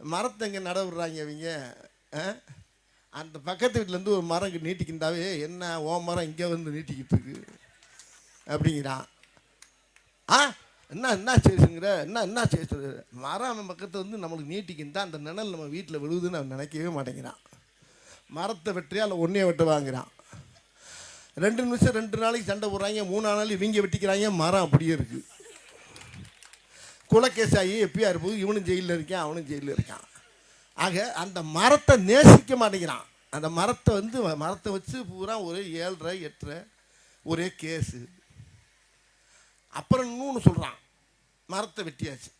மரத்தை இங்கே நட விடுறாங்க இவங்க. ஆ? அந்த பக்கத்து வீட்டிலேருந்து ஒரு மரம் இங்க என்ன ஓ மரம் இங்கே வந்து நீட்டிக்கிட்டு இருக்கு அப்படிங்கிறான். ஆ? என்ன என்ன சேசுங்கிற என்ன என்ன சேசு மரம் அவன் பக்கத்தில் வந்து நம்மளுக்கு நீட்டிக்கிந்தா அந்த நிழல் நம்ம வீட்டில் விழுவுதுன்னு அவன் நினைக்கவே மாட்டேங்கிறான். மரத்தை வெட்டியா இல்லை ஒன்றையே வெட்ட வாங்குறான் ரெண்டு நிமிஷம் ரெண்டு நாளைக்கு சண்டை போடுறாங்க மூணு நாள் இவங்க வெட்டிக்கிறாங்க மரம் அப்படியே இருக்குது குலக்கேசாயி எப்பயா இருப்போது? இவனும் ஜெயிலில் இருக்கான் அவனும் ஜெயிலில் இருக்கான். ஆக அந்த மரத்தை நேசிக்க மாட்டேங்கிறான். அந்த மரத்தை வந்து மரத்தை வச்சு பூரா ஒரே ஏழரை எட்டரை ஒரே கேஸு. அப்புறம் இன்னொன்று சொல்கிறான் மரத்தை வெட்டியாச்சு.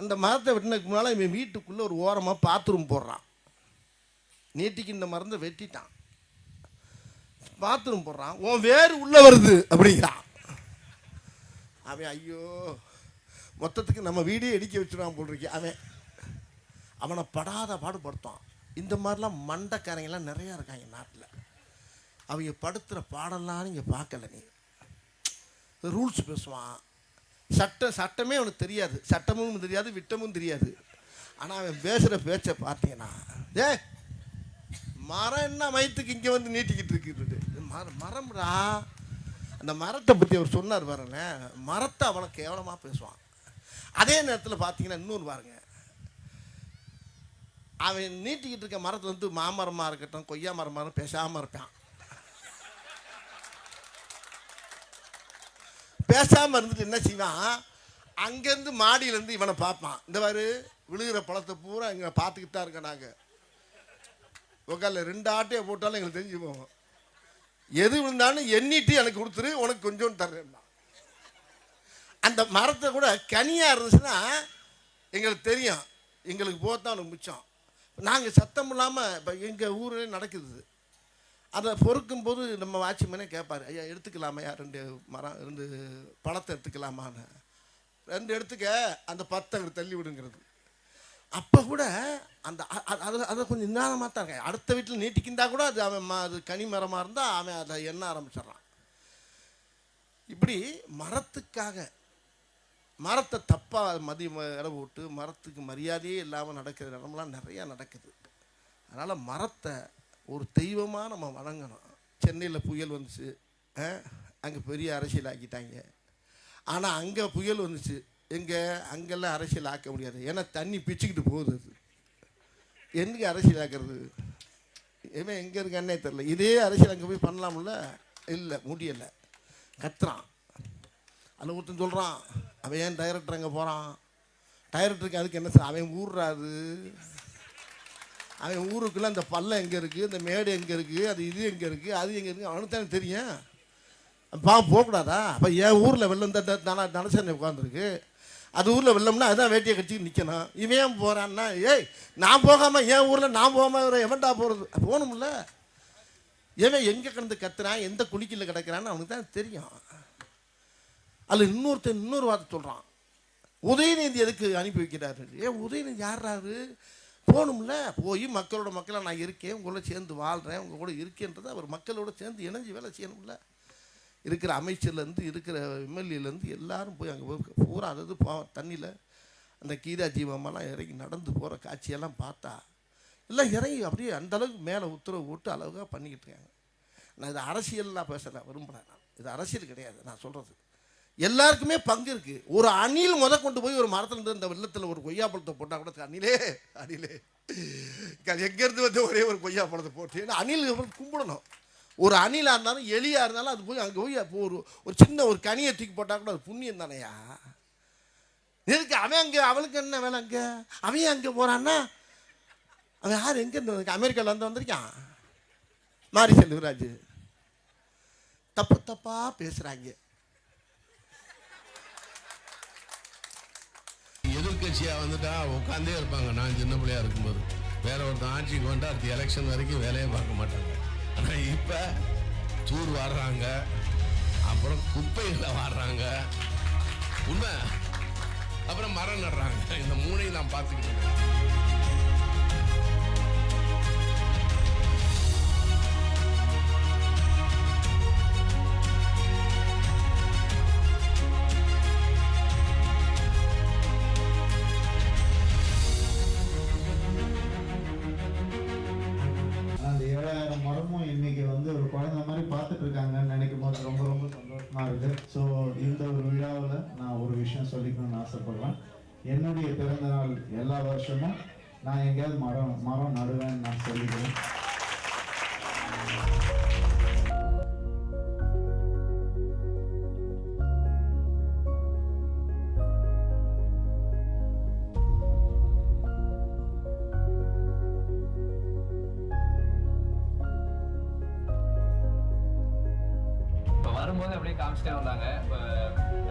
அந்த மரத்தை வெட்டினதுக்கு முன்னால் இவன் வீட்டுக்குள்ளே ஒரு ஓரமாக பாத்ரூம் போடுறான். நீட்டிக்கு இந்த மருந்தை வெட்டிட்டான். பாத்ரூம் போடுறான். உன் வேறு உள்ளே வருது அப்படிங்கிறான். அவன் ஐயோ மொத்தத்துக்கு நம்ம வீடே இடிக்க வச்சுருவான் போல் அவன் அவனை படாத பாடுபடுத்தான். இந்த மாதிரிலாம் மண்டக்காரங்கெல்லாம் நிறையா இருக்காங்க நாட்டில். அவங்க படுத்துகிற பாடலாம் நீங்கள் பார்க்கல நீ. ரூல்ஸ் பேசுவான். சட்டம் சட்டமே அவனுக்கு தெரியாது. சட்டமும் தெரியாது விட்டமும் தெரியாது. ஆனால் அவன் பேசுகிற பேச்சை பார்த்தீங்கன்னா ஏ மரம் என்ன மயத்துக்கு இங்கே வந்து நீட்டிக்கிட்டு இருக்குது மரம் மரம்டா. அந்த மரத்தை பற்றி அவர் சொன்னார் பாருங்களேன். மரத்தை அவனை கேவலமாக பேசுவான். அதே நேரத்தில் பார்த்தீங்கன்னா இன்னொரு பாருங்க. அவன் நீட்டிக்கிட்டு இருக்க மரத்தில் வந்து மாமரமாக இருக்கட்டும் கொய்யா மரமாக இருக்கட்டும் பேசாமல் இருப்பான். பேசாமல் இருந்துட்டு என்ன செய்வான்? அங்கேருந்து மாடியிலேருந்து இவனை பார்ப்பான். இந்த மாதிரி விழுகிற பழத்தை பூரா இங்கே பார்த்துக்கிட்டு தான் இருக்கோம் நாங்கள் உக்கால ரெண்டு ஆட்டையை போட்டாலும் எங்களுக்கு தெரிஞ்சு போவோம் எது விழுந்தாலும் எண்ணிட்டு எனக்கு கொடுத்துரு உனக்கு கொஞ்சோண்டு தர்றேன் அந்த மரத்தை கூட கனியாக இருந்துச்சுன்னா எங்களுக்கு தெரியும். எங்களுக்கு போத்தான் மிச்சம். நாங்கள் சத்தம் இல்லாமல் இப்போ எங்கள் ஊரில் நடக்குது. அதை பொறுக்கும் போது நம்ம வாட்ச்மேனே கேட்பார் ஐயா எடுத்துக்கலாமையா ரெண்டு மரம் ரெண்டு பழத்தை எடுத்துக்கலாமான்னு. ரெண்டு எடுத்துக்க அந்த பத்தை தள்ளி விடுங்கிறது. அப்போ கூட அந்த அதை அதை கொஞ்சம் நிதானமாக தான் இருக்க அடுத்த வீட்டில் நீட்டிக்கிந்தா கூட அது அவன் ம- அது கனி மரமாக இருந்தால் அவன் அதை எண்ண ஆரம்பிச்சிடுறான். இப்படி மரத்துக்காக மரத்தை தப்பாக மதி இடம் விட்டு மரத்துக்கு மரியாதையே இல்லாமல் நடக்கிற இடம்லாம் நிறையா நடக்குது. அதனால் மரத்தை ஒரு தெய்வமாக நம்ம வணங்கணும். சென்னையில் புயல் வந்துச்சு அங்கே பெரிய அரசியல் ஆக்கிட்டாங்க. ஆனால் அங்கே புயல் வந்துச்சு எங்கே அங்கெல்லாம் அரசியல் ஆக்க முடியாது. ஏன்னா தண்ணி பிச்சுக்கிட்டு போகுது அது. எங்கே அரசியல் ஆக்கிறது? இவன் எங்கே இருக்கானே தெரில இதே அரசியல் அங்கே போய் பண்ணலாம்ல? இல்லை முடியலை. கத்துறான். அதில் ஒருத்தன் சொல்கிறான் அவன் ஏன் டைரக்டர் அங்கே போகிறான் டைரக்டருக்கு அதுக்கு என்ன சார் அவன் ஊர்றாது அவன் ஊருக்குள்ளே அந்த பல்லம் எங்கே இருக்குது இந்த மேடு எங்கே இருக்குது அது இது எங்கே இருக்குது அது எங்கே இருக்குது அவனுக்கு தானே தெரியும். பா போகக்கூடாதா? அப்போ என் ஊரில் வெள்ளம் இந்த தானே தனசேனை உட்காந்துருக்கு அது ஊரில் வெள்ளம்னா அதுதான் வேட்டியை கட்சிக்கு நிற்கணும் இவன் ஏன் போகிறான்னா ஏய் நான் போகாமல் என் ஊரில் நான் போகாமல் எவன்டா போகிறது போகணும்ல. இவன் எங்கே கிடந்து கத்துறான்? எந்த குளிக்கில் கிடக்கிறான்னு அவனுக்கு தான் தெரியும். அதில் இன்னொருத்தர் இன்னொரு வார்த்தை சொல்கிறான் உதயநிதி எதுக்கு அனுப்பி வைக்கிறாரு? ஏன் உதயநிதி யாராரு போகணும்ல? போய் மக்களோட மக்களாக நான் இருக்கேன் உங்களோட சேர்ந்து வாழ்கிறேன் உங்கள் கூட இருக்கேன்றதை அவர் மக்களோட சேர்ந்து இணைஞ்சு வேலை செய்யணும்ல. இருக்கிற அமைச்சர்லேருந்து இருக்கிற எம்எல்ஏலேருந்து எல்லாரும் போய் அங்கே போய் பூரா அதாவது போ தண்ணியில். அந்த கீதா ஜீவமெல்லாம் இறங்கி நடந்து போகிற காட்சியெல்லாம் பார்த்தா எல்லாம் இறங்கி அப்படியே அந்தளவுக்கு மேலே உத்தரவு போட்டு அளவுக்காக பண்ணிக்கிட்டு இருக்காங்க. நான் இது அரசியல்லாம் பேசலை விரும்பலை நான். இது அரசியல் கிடையாது நான் சொல்கிறது எல்லாருக்குமே பங்கு இருக்குது ஒரு அணில் முத கொண்டு போய் ஒரு மரத்துல இருந்து இந்த வெள்ளத்தில் ஒரு கொய்யா பழத்தை போட்டால் கூட அணிலே அணிலே. எங்கேருந்து வந்து ஒரே ஒரு கொய்யா பழத்தை போட்டு ஏன்னா அணில் கும்பிடணும். ஒரு அணிலாக இருந்தாலும் எலியாக இருந்தாலும் அது போய் அங்கே போய் அப்போ ஒரு ஒரு சின்ன ஒரு கனியை தூக்கி போட்டால் கூட அது புண்ணியம் தானையா? எதுக்கு அவன் அங்கே அவளுக்கு என்ன வேலை அங்கே? அவன் அங்கே போகிறான்னா அவன் யார்? எங்கேருந்து வந்து அமெரிக்காவில் வந்து வந்திருக்கான். மாரி செல்வராஜ் தப்பு தப்பாக பேசுகிறாங்க எதிர்கட்சியாக வந்துட்டா உட்காந்தே இருப்பாங்க. நான் சின்ன பிள்ளையா இருக்கும்போது. வேற ஒருத்தன் ஆட்சிக்கு வந்துட்டு அடுத்த எலெக்ஷன் வரைக்கும் வேலையே பார்க்க மாட்டாங்க. ஆனால் இப்போ தூர் வாடுறாங்க. அப்புறம் குப்பைகளை வாடுறாங்க. உண்மை? அப்புறம் மரம் நடுறாங்க. இந்த மூணையும் நான் பார்த்துக்கிட்டு இருக்கேன். எல்லா வருஷமும் நான் எங்கேயாவது மரம் மரம் நடுவேன்னு நான் சொல்லிக்கிறேன். இப்போ வரும்போது அப்படியே காமிச்சிட்டே வந்தாங்க.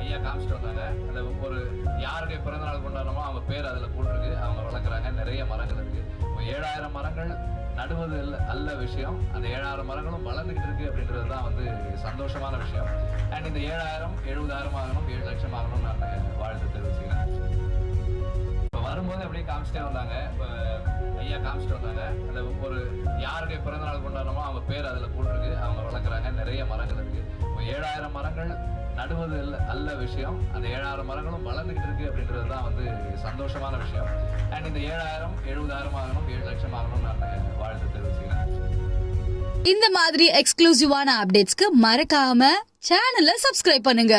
ஐயா காமிச்சிட்டு வந்தாங்க. அந்த ஒரு யாருடைய பிறந்த நாள் கொண்டாடுறோமோ அவங்க பேர் அதில் போட்டிருக்கு. அவங்க வளர்க்குறாங்க. நிறைய மரங்கள் இருக்கு. ஏழாயிரம் மரங்கள் நடுவது அல்ல அல்ல விஷயம். அந்த ஏழாயிரம் மரங்களும் வளர்ந்துகிட்டு இருக்கு அப்படின்றது தான் வந்து சந்தோஷமான விஷயம். அண்ட் இந்த ஏழாயிரம் எழுபதாயிரம் ஆகணும் ஏழு லட்சம் ஆகணும் நான் வாழ்த்து தெரிவிச்சுக்கிறேன். இப்போ வரும்போது அப்படியே காமிச்சிட்டே வந்தாங்க. இப்போ ஐயா காமிச்சிட்டு வந்தாங்க. அந்த ஒரு யாருடைய பிறந்த நாள் கொண்டாடுறோமோ அவங்க பேர் அதில் போட்டிருக்கு. அவங்க வளர்க்குறாங்க. நிறைய மரங்கள் இருக்கு. ஏழாயிரம் மரங்கள் நடுவது அல்ல அல்ல விஷயம். அந்த ஏழாயிரம் மரங்களும் வளர்ந்துகிட்டு இருக்கு அப்படின்றது தான் வந்து சந்தோஷமான விஷயம். அண்ட் இந்த ஏழாயிரம் எழுபதாயிரம் ஆகணும் ஏழு லட்சம் ஆகணும் நான் வாழ்த்து தெரிவிச்சுக்கிறேன். இந்த மாதிரி எக்ஸ்க்ளூசிவான அப்டேட்ஸ்க்கு மறக்காம சேனலை சப்ஸ்கிரைப் பண்ணுங்க.